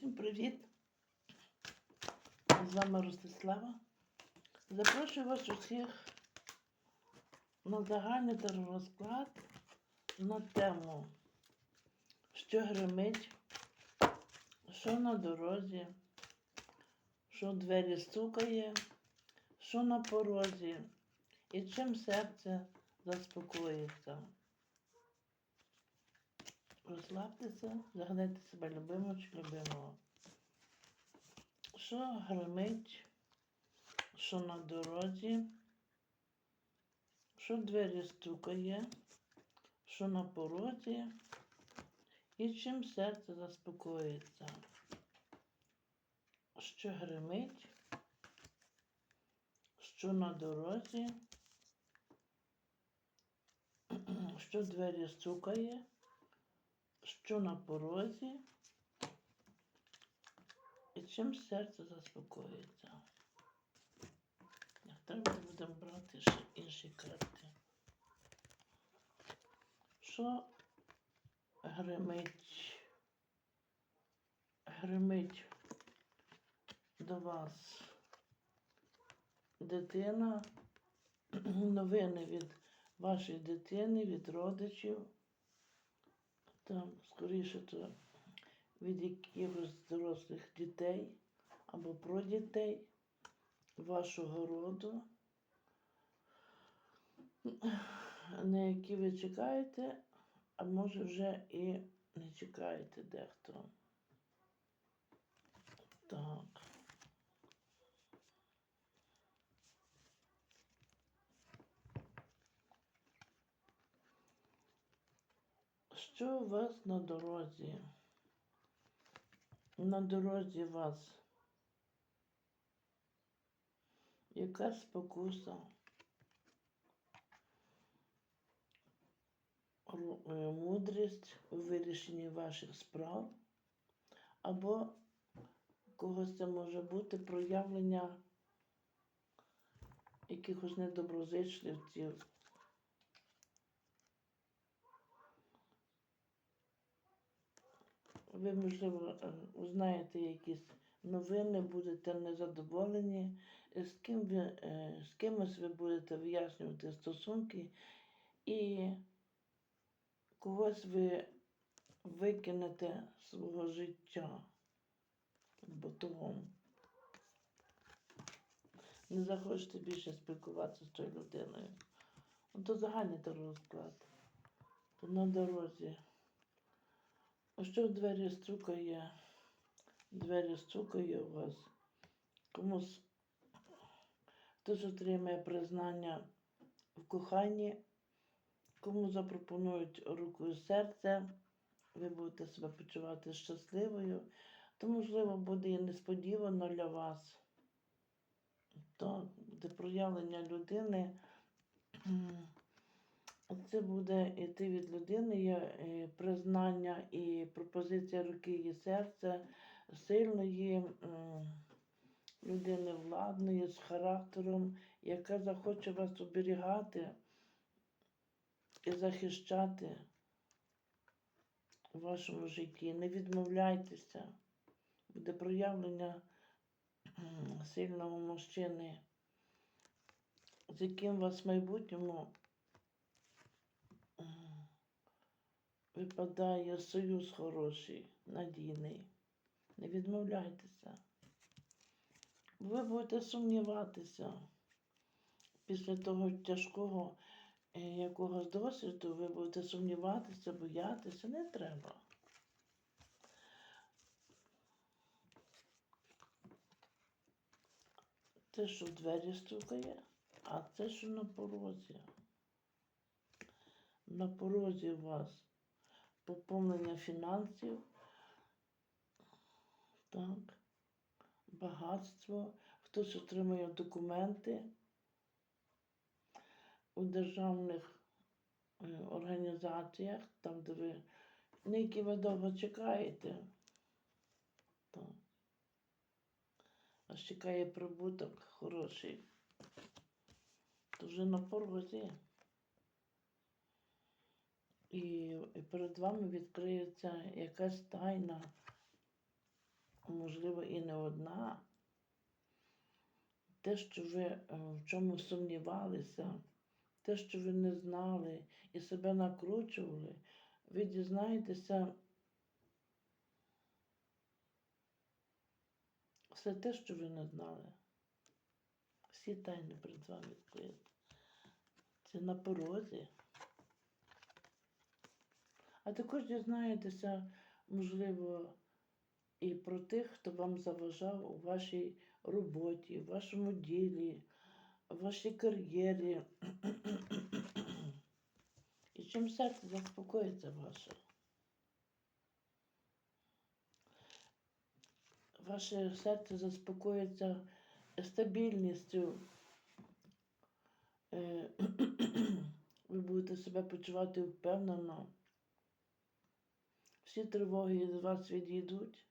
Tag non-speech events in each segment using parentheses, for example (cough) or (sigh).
Всім привіт! З вами Ростислава. Запрошую вас усіх на загальний теророзклад на тему, що гримить, що на дорозі, що двері стукає, що на порозі і чим серце заспокоїться. Розслабтеся, загадайте себе любимого чи любимого. Що гримить, що на дорозі, що двері стукає, що на порозі і чим серце заспокоїться. Що гримить, що на дорозі, (clears throat) що двері стукає, що на порозі і чим серце заспокоїться. Треба будемо брати ще інші карти. Що гримить? Гримить до вас дитина, (clears throat) новини від вашої дитини, від родичів. Там, скоріше, то від якихось дорослих дітей або про дітей вашого роду, на які ви чекаєте, а може вже і не чекаєте дехто. Так. Що у вас на дорозі? На дорозі вас яка спокуса, е, мудрість у вирішенні ваших справ, або когось це може бути проявлення якихось недоброзичливців. Ви, можливо, е, узнаєте якісь новини, будете незадоволені, е, з ким ви, е, з кимось ви будете вияснювати стосунки, і когось ви викинете свого життя бутовом. Не захочете більше спілкуватися з тою людиною. То загальний розклад. То на дорозі. Що в двері стукає? Двері стукає у вас. Комусь хтось отримає признання в коханні, кому запропонують руку і серце, ви будете себе почувати щасливою, то, можливо, буде і несподівано для вас. То буде проявлення людини. Це буде йти від людини є е, признання і пропозиція руки і серця сильної людини владної з характером, яка захоче вас оберігати і захищати у вашому житті. Не відмовляйтеся. Буде проявлення сильного мужчини, з яким вас в майбутньому випадає союз хороший, надійний. Не відмовляйтеся. Ви будете сумніватися. Після того тяжкого е, якогось досвіду ви будете сумніватися, боятися. Не треба. Це що в двері стукає, а це що на порозі. На порозі у вас поповнення фінансів, так, багатство, хтось отримує документи у державних е, організаціях, там, де ви, на які ви довго чекаєте. Так. Вас чекає прибуток хороший. То вже на порозі. І, перед вами відкриється якась тайна, можливо, і не одна. Те, що ви е, в чому сумнівалися, те, що ви не знали і себе накручували, ви дізнаєтеся все те, що ви не знали. Всі тайни перед вами відкриті. Це на порозі. А також дізнаєтеся, можливо, і про тих, хто вам заважав у вашій роботі, в вашому ділі, в вашій кар'єрі. (clears throat) І чим серце заспокоїться ваше. Ваше серце заспокоїться стабільністю. Е, (clears throat) Ви будете себе почувати впевнено. Всі тривоги від вас відійдуть.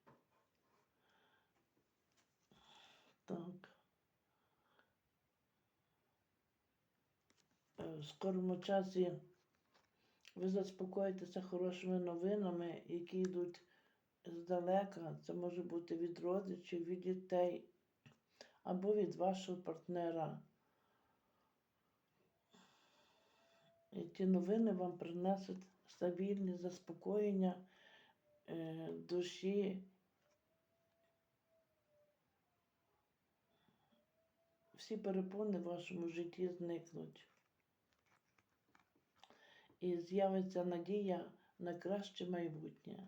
Так. Е, В скорому часі ви заспокоїтеся хорошими новинами, які йдуть здалека. Це може бути від родичів, від дітей або від вашого партнера. І ті новини вам принесуть стабільність, заспокоєння душі. Всі перепони в вашому житті зникнуть. І з'явиться надія на краще майбутнє.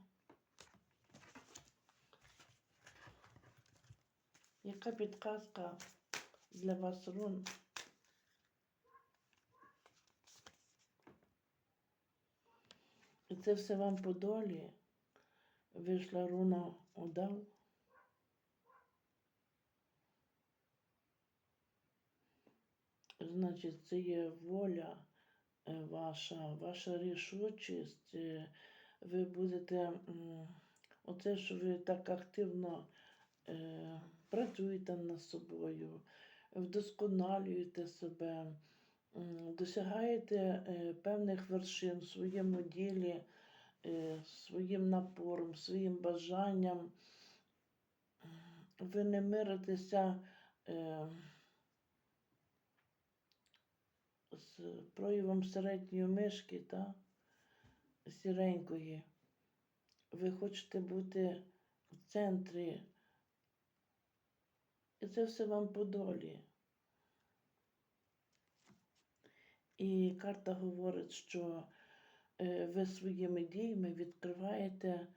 Яка підказка для вас рун? І це все вам по долі. Вийшла руна удав. Значить, це є воля е, ваша, ваша рішучість. е, Ви будете, оце, що ви так активно е, працюєте над собою, вдосконалюєте себе, досягаєте певних вершин в своєму ділі, своїм напором, своїм бажанням. Ви не миритеся. Е, з проявом середньої мишки та сіренької. Ви хочете бути в центрі. І це все вам по долі. І карта говорить, що е, ви своїми діями відкриваєте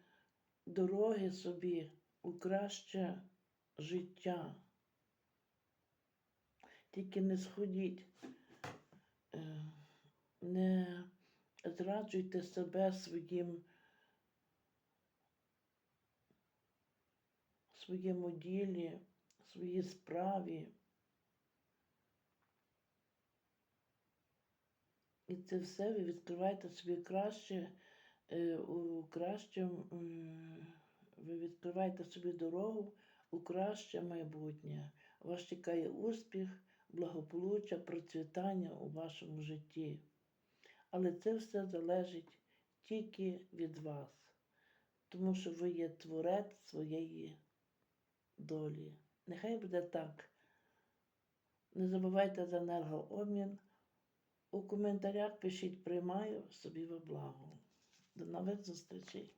дороги собі у краще життя. Тільки не сходіть е, не зраджуйте себе своїм своєму ділі, своїй справі. І це все ви відкриваєте собі краще, е, у кращому, ви відкриваєте собі дорогу у краще майбутнє. Вас чекає успіх, благополуччя, процвітання у вашому житті. Але це все залежить тільки від вас, тому що ви є творець своєї долі. Нехай буде так. Не забувайте за енергообмін. У коментарях пишіть приймаю собі во благо. До нових зустрічей!